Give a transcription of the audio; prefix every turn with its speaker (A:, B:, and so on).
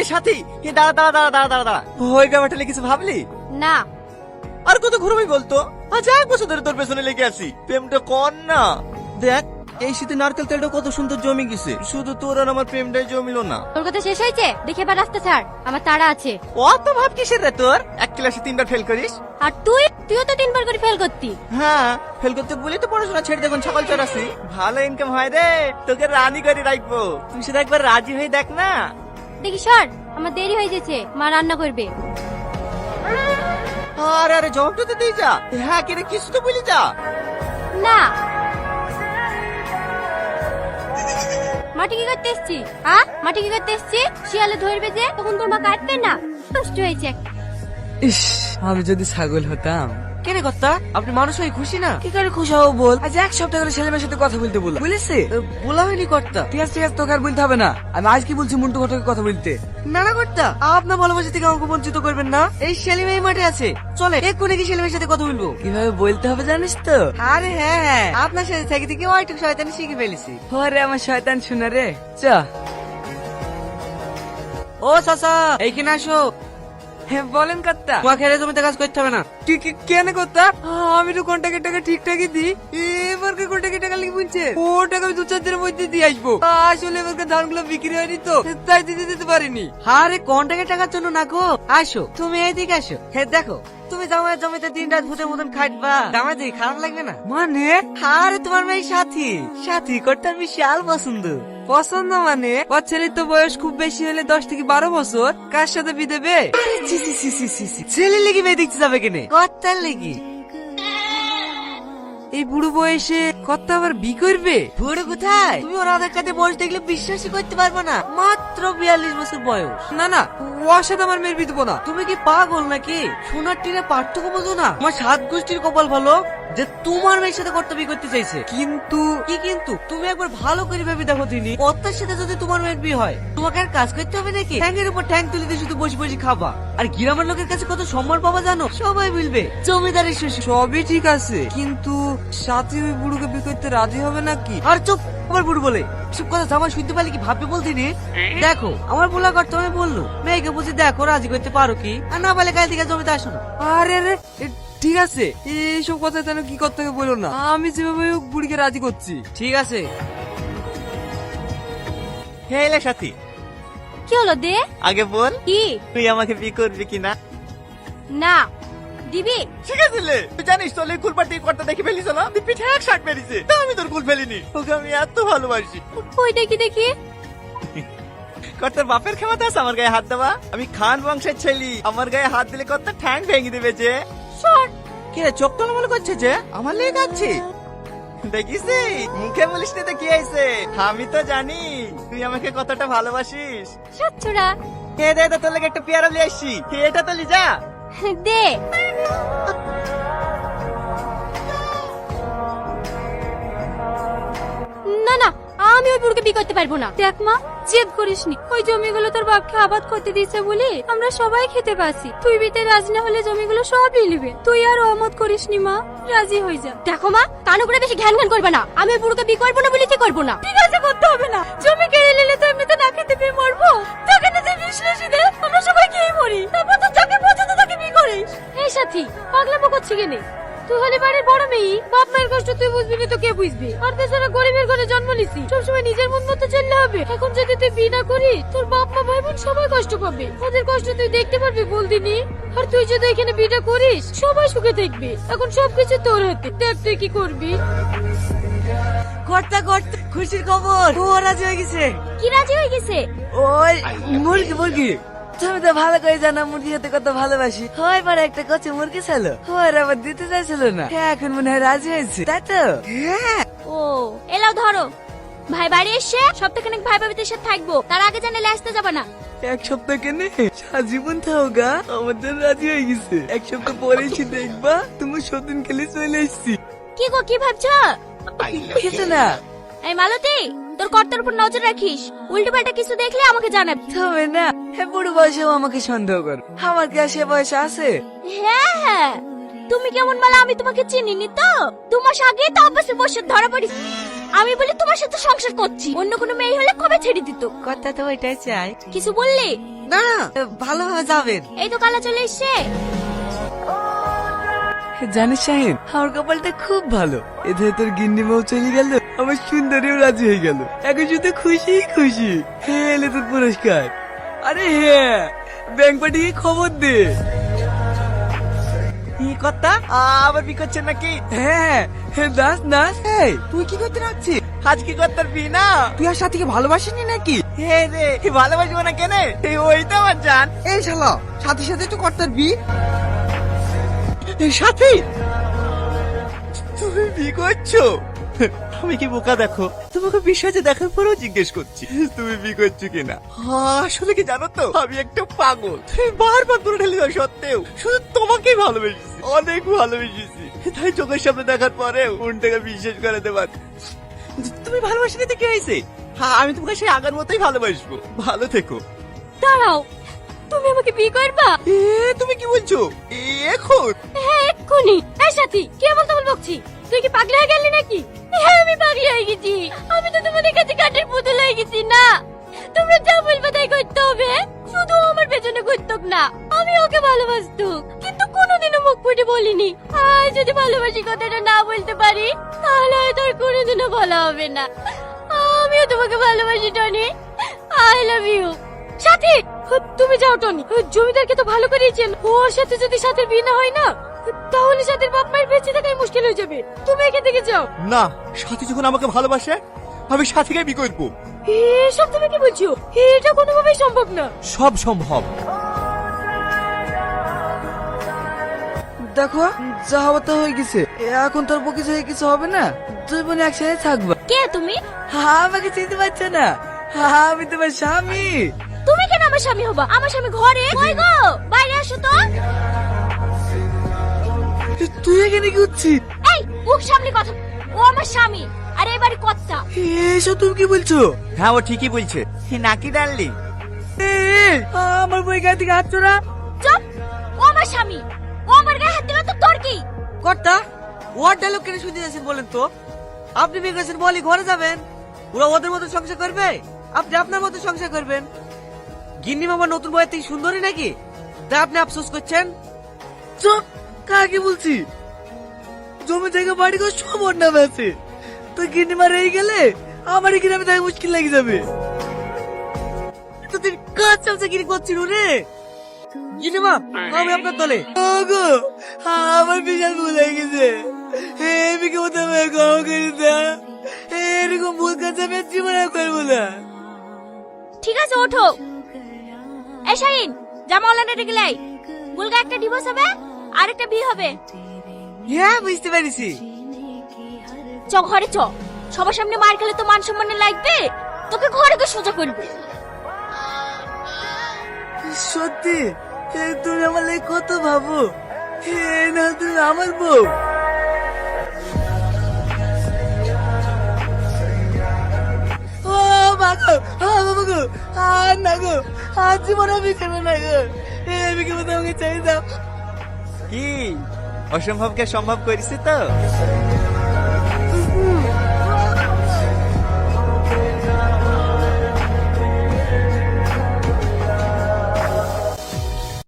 A: এই সাথী এ দাঁড়া দাঁড়া দাঁড়া দাঁড়া দাঁড়া দাঁড়া। ওই ব্যাপারটা নিয়ে কিছু ভাবলি?
B: না।
A: আর কত ঘুরবি বলতো? আজ এক বছর ধরে তোর পেছনে লেগে আছি। প্রেমটা কর না। দেখ এই শীতে নারকেল তেলটা কত সুন্দর জমে গেছে। শুধু তোর আর আমার প্রেমটাই জমিলো না।
B: তোর কথা শেষ হয়েছে? দেখে এবার রাস্তা ছাড়। আমার তাড়া আছে।
A: অত ভাব কিসের রে তোর? এক ক্লাসে তিনবার ফেল করিস?
B: আর তুই? তুইও তো তিনবার করে ফেল করতি।
A: হ্যাঁ ফেল করতে বলি তো পড়াশোনা ছেড়ে দেখুন সকাল চড়াছি ভালো ইনকাম হয় রে তোকে রানী করে রাখব। তুই শুধু একবার রাজি হয়ে দেখ না।
B: দেখি সর আমার দেরি হয়ে গেছে মা রান্না করবে।
A: আরে আরে জবাবটা তো দিয়ে যা। হ্যাঁ কেরে কিছু তো বলি যা।
B: না। মাটি কি করতে এসছি? হ্যাঁ মাটি কি করতে এসছি? শিয়ালে ধরবে যে তখন তোর মা কাটবে না। কষ্ট হয়েছে
C: ইস আমি যদি ছাগল হতাম
D: কেনে কর্তা? আপনি মানুষ হয়ে খুশি না?
C: কি করে খুশি হব বল? আজ এক সপ্তাহ করে ছেলে মেয়ের সাথে কথা বলতে বলা বুঝেছে
D: বলা হয়নি কর্তা।
C: ঠিক আছে ঠিক আছে তোকে আর বলতে হবে না। আমি আজ কি বলছি মন্টু ঘটকের কথা বলতে?
D: না না কর্তা। আপনার ভালোবাসা থেকে আমাকে বঞ্চিত করবেন না। এই এই মাঠে আছে। চলে এক্ষুনি কি সেলিমের সাথে কথা বলব?
C: কীভাবে বলতে হবে জানিস তো?
D: আরে হ্যাঁ হ্যাঁ। আপনার সাথে থেকে থেকে ওইটুকু শয়তানি শিখে ফেলেছি।
C: ওরে আমার শয়তান শোনা রে। চ।
D: ও চাচা এইখানে আসো।
C: বলেন কর্তা।
D: তোমাকে এর জমিতে কাজ করতে হবে না।
C: কি কি কেন কর্তা? আমি তো কন্টাক্টের টাকা ঠিকঠাকই দিই। এবার কে কন্টাক্টের টাকা লিখে বলছে ও টাকা আমি দু চার দিনের মধ্যে দিয়ে আসব। আসলে এবার ধানগুলো বিক্রি হয়নি তো। তাই দিতে দিতে পারিনি।
D: আরে কন্টাক্টের টাকার জন্য না গো। আসো তুমি এইদিকে আসো। হ্যাঁ দেখো তুমি জামাই জমিতে দিন রাত ভূতের মতন খাটবা জামাই দেখি খারাপ লাগবে না?
C: মানে?
D: আরে তোমার মেয়ে সাথী। সাথী করতে আমি শাল পছন্দ।
C: পছন্দ মানে? ওর ছেলের তো বয়স খুব বেশি হলে দশ থেকে বারো বছর। কার সাথে বিয়ে দেবে।
D: ছেলে লেগে মেয়ে দেখতে যাবে কেনে? কর্তার লেগে।
C: এই বুড়ো বয়সে কত আবার বি করবে?
D: বুড়ো কোথায়? তুমি ওর আধার কার্ডে বয়স দেখলে বিশ্বাসই করতে পারবে না। মাত্র বিয়াল্লিশ বছর বয়স।
C: না না ওর আমার মেয়ের বিয়ে না।
D: তুমি কি পাগল নাকি? সোনার টিনে পার্থক্য বোঝো না। আমার সাত গোষ্ঠীর কপাল ভালো যে তোমার মেয়ের সাথে কর্তব্য করতে চাইছে।
C: কিন্তু
D: কি কিন্তু? তুমি একবার ভালো করে ভেবে দেখো তিনি কর্তার সাথে যদি তোমার মেয়ের বিয়ে হয়, তোমাকে আর কাজ করতে হবে নাকি? ট্যাঙ্কের উপর ট্যাঙ্ক তুলে দিয়ে শুধু বসে বসে খাবা। আর গ্রামের লোকের কাছে কত সম্মান পাবা জানো? সবাই মিলবে। জমিদারের শ্বশুর।
C: সবই ঠিক আছে। কিন্তু সাথে ওই বুড়োকে বিয়ে করতে রাজি হবে নাকি?
D: আর চুপ! আমার বুড়ো বলে সব কথা জামা শুনতে পারলে কি ভাববে বলতি নি দেখো আমার বলা করতে আমি বলল। মেয়েকে বুঝে দেখো রাজি করতে পারো কি? আর না বলে কাল থেকে জমিতে আসো না।
C: আরে এ, ঠিক আছে। এইসব কথা যেন কি করতে হবে বলো না। আমি যেভাবে হোক বুড়িকে রাজি করছি।
D: ঠিক আছে।
A: হে এলে সাথী।
B: কি হলো দে?
A: আগে বল।
B: কি?
A: তুই আমাকে বিয়ে করবি কিনা?
B: না দিবি?
A: ঠিক আছে লে। তুই জানিস তো কুল করতে দেখে তুই পিঠে এক শার্ট মেরিছে। তা আমি তোর কুল ফেলিনি। আমি এত ভালোবাসি।
B: দেখি দেখি।
A: কর্তার বাপের ক্ষমতা আছে আমার গায়ে হাত দেওয়া? আমি খান বংশের ছেলি। আমার গায়ে হাত দিলে কর্তা ঠ্যাং ভেঙে দেবে যে। কে রে, চোখ টলমল করছে যে? আমার লেগে যাচ্ছে দেখিস মুখে বলিস না তো কি হয়েছে? আমি তো জানি। তুই আমাকে কতটা ভালোবাসিস। হে দে তোর লেগে একটা পেয়ারা লিয়ে আসছি। এটা তো লিজা?
B: দে। না না, আমি ওই বুড়কে বিয়ে করতে পারব না। দেখ মা, জেদ করিসনি। ওই জমিগুলো তোর বাপকে আবাদ করতে দিয়েছে বলি আমরা সবাই খেতে পাচ্ছি তুই বিতে রাজি না হলে জমিগুলো সব নিবে। তুই আর অমত করিসনি মা। রাজি হয়ে যা। দেখো মা, কানো করে বেশি ঘ্যান ঘ্যান করবে না। আমি বুড়কে বিয়ে করব না বলি তুই করব না? ঠিক আছে, করতে হবে না। জমি কেড়ে নিলে তো এমনিতে না খেতে পেয়ে মরবো। তোকে না বিশ্বাসী দে, আমরা সবাই খেয়ে মরি। তারপর তো যাকে বিয়ে করিস? এই সাথী পাগলামো করছি কেনে? তুই হলে বাড়ির বড় মেয়ে বাপ মায়ের কষ্ট তুই বুঝবি না তো কে বুঝবে? আর তাছাড়া গরিবের ঘরে জন্ম নিছি সবসময় নিজের মন মতো চললে হবে। এখন যদি তুই বিয়ে না করিস তোর বাপ মা ভাই বোন সবাই কষ্ট পাবে। ওদের কষ্ট তুই দেখতে পারবি বলদিনি আর তুই যদি এখানে বিয়েটা করিস সবাই সুখে দেখবে এখন সবকিছু তোর হাতে। দেখ তুই কি করবি।
D: কর্তা কর্তা খুশির খবর। ও রাজি হয়ে গেছে।
B: কি রাজি হয়ে গেছে?
C: ওই মুরগি মুরগি। তুমি তো ভালো করে জানা মুরগি হতে কত ভালোবাসি। হয় পরে একটা কচি মুরগি ছিল ওর আবার দিতে চাইছিল না। এখন মনে হয় রাজি হয়েছে তাই তো? হ্যাঁ।
B: ও এলাও ধরো। ভাই বাড়ি এসে সপ্তাহখানেক ভাই ভাবিদের সাথে থাকব তার আগে জানালে আসতে যাবে না।
C: এক সপ্তাহ কেনে? সারা জীবন থাও গা আমাদের রাজি হয়ে গেছে। এক সপ্তাহ পরে এসে দেখবা তুমি সতীন খেলে চলে এসছি।
B: কি গো কি ভাবছ?
C: কিছু না।
B: এই মালতী তোর কর্তার উপর নজর রাখিস। উল্টো পাল্টা কিছু দেখলে আমাকে জানাবি।
C: তবে না। হ্যাঁ বুড়ো বয়সেও আমাকে সন্দেহ কর। আমার কি আর সে বয়স আছে?
B: হ্যাঁ হ্যাঁ। তুমি কেমন মালা আমি তোমাকে চিনিনি তো? দু মাস আগে তো বসে ধরা পড়িস আমি বলি তোমার সাথে সংসার করছি। অন্য কোনো মেয়ে হলে কবে ছেড়ে দিত?
D: কথা তো ওইটাই চাই।
B: কিছু বললি?
D: না না ভালো হয়ে যাবেন
B: এই তো কালা চলে এসছে।
C: জানিস শাহিন আমার কপালটা খুব ভালো। এদের তোর গিন্নি বউ চলে গেল আমার সুন্দরীও রাজি হয়ে গেল। এখন শুধু খুশি খুশি। হে এলে তোর পুরস্কার। আরে হ্যাঁ ব্যাংক পাঠিয়ে খবর দে?
A: কি কথা? আবার বি করছেন নাকি?
C: হ্যাঁ হ্যাঁ দাস নাস এই তুই কি করতে রাখছিস
A: আজ কি করতে বি না?
C: তুই আর সাথীকে ভালোবাসিনি নাকি?
A: হে রে ভালোবাসবো না কেন? এই ওই তো আমার জান।
C: এই শালা সাথী সাথে তো কর্তার বি
A: সাথী! তুমি বি করছ? আমি কি বোকা দেখো? তোমাকে বিশ্বাসে দেখার পরেও জিজ্ঞেস করছি। তুমি বি করছ কিনা? আসলে কি জানো তো? আমি একটা পাগল। তুমি বারবার দূরে ঠেলে যাওয়া সত্ত্বেও শুধু তোমাকেই ভালোবেসেছি। অনেক ভালোবেসেছি। তাই চোখের সামনে দেখার পরে থেকে বিশ্বাস করাতে পারি। তুমি ভালোবাসি নিতে কি হয়েছে? হ্যাঁ আমি তোমাকে সেই আগের মতোই ভালোবাসবো। ভালো থেকো।
B: দাঁড়াও তুমি আমাকে বিয়ে করবা?
A: এ তুমি কি বলছো? এখন?
B: হ্যাঁ এক্ষুনি। সাথী, কে বলতে বল বকছি? তুই কি পাগলি হয়ে গেলি নাকি? হ্যাঁ আমি পাগলি হয়ে গেছি। আমি তো তোমাদের কাছে কাঠের পুতুল হয়ে গেছি, না। তোমরা যা বলবে তাই করতে হবে শুধু আমার পেছনে ঘুরতক না, আমি ওকে ভালোবাসতো কিন্তু কোনোদিনও মুখ ফুটে বলিনি। আর যদি ভালোবাসি কথাটা না বলতে পারি, তাহলে হয়তো আর কোনোদিনও বলা হবে না। আমিও তোমাকে ভালোবাসি, টনি। আই লাভ ইউ সাথী, তুমি যাও, টনি। জমিদারকে তো ভালো করেই চেন। ওর সাথে যদি সাথের বিয়ে না হয় না তাহলে সাথের বাপ মায়ের বেঁচে থাকাই মুশকিল হয়ে যাবে। তুমি এখান থেকে যাও।
A: না সাথী যখন আমাকে ভালোবাসে আমি সাথীকে বি করব।
B: এসব তুমি কি বলছো? এটা কোনোভাবেই সম্ভব না।
A: সব সম্ভব।
C: দেখো যা হওয়ার তো হয়ে গেছে। এখন তোর পক্ষে হয়ে কিছু হবে না। তুই বোন একসাথে থাকবা।
B: কে তুমি?
C: আমাকে চিনতে পারছ না। আমি তোমার স্বামী।
B: তুমি কেন আমার স্বামী হবা? আমার স্বামী ঘরে। কই গো? বাইরে আসো তো।
C: তুই এখানে কি হচ্ছিস
B: এই মুখ সামনে কথা ও আমার স্বামী আর এবারে কর্তা।
C: এসব তুমি কি বলছো?
A: হ্যাঁ ও ঠিকই বলছে। নাকি ডাললি?
C: এই, আমার বই গায়ে থেকে হাত চড়া
B: চুপ ও আমার স্বামী। ও আমার গায়ে হাত দিলে তো তোর কি?
D: কর্তা ওর ডায়লগ কেন শুনতে যাচ্ছেন বলেন তো? আপনি বিয়ে করেছেন বলি ঘরে যাবেন। ওরা ওদের মতো সংসার করবে? আপনি আপনার মতো সংসার করবেন? গিন্নি মামা নতুন বইয়ের থেকে সুন্দরী নাকি? তাই আপনি আফসোস করছেন?
C: চুপ কাকে বলছি? জমি থেকে বাড়ি করে সব নামে আছে। তো গিন্নি মার এই গেলে আমার এই গ্রামে থাকা মুশকিল লেগে যাবে।
D: তো তুই কাজ চলছে গিরি করছিল রে গিন্নি মা আমি আপনার দলে।
C: ওগো, আমার বিশাল ভুল হয়ে গেছে। এই বিকে মতো ক্ষমা করে দাও এরকম ভুল কাজ আমি জীবনে করব না।
B: ঠিক আছে, ওঠো। এই শাহিন জামা অনলাইনে রেখে লাই। বুলগা একটা ডিভোর্স হবে? আর একটা বিয়ে হবে।
D: হ্যাঁ বুঝতে পেরেছি।
B: চ ঘরে চ। সবার সামনে মার খেলে তো মান সম্মানে লাগবে। তোকে ঘরে গিয়ে সোজা করবে।
C: সত্যি? তুমি আমার লাগে কত ভাবো? না তুমি আমার বউ। বাবা গো আর না গো জীবন আমি করব না গো। এ বিকে মতো আমাকে চাই দাও।
A: কি অসম্ভবকে সম্ভব করেছি তো।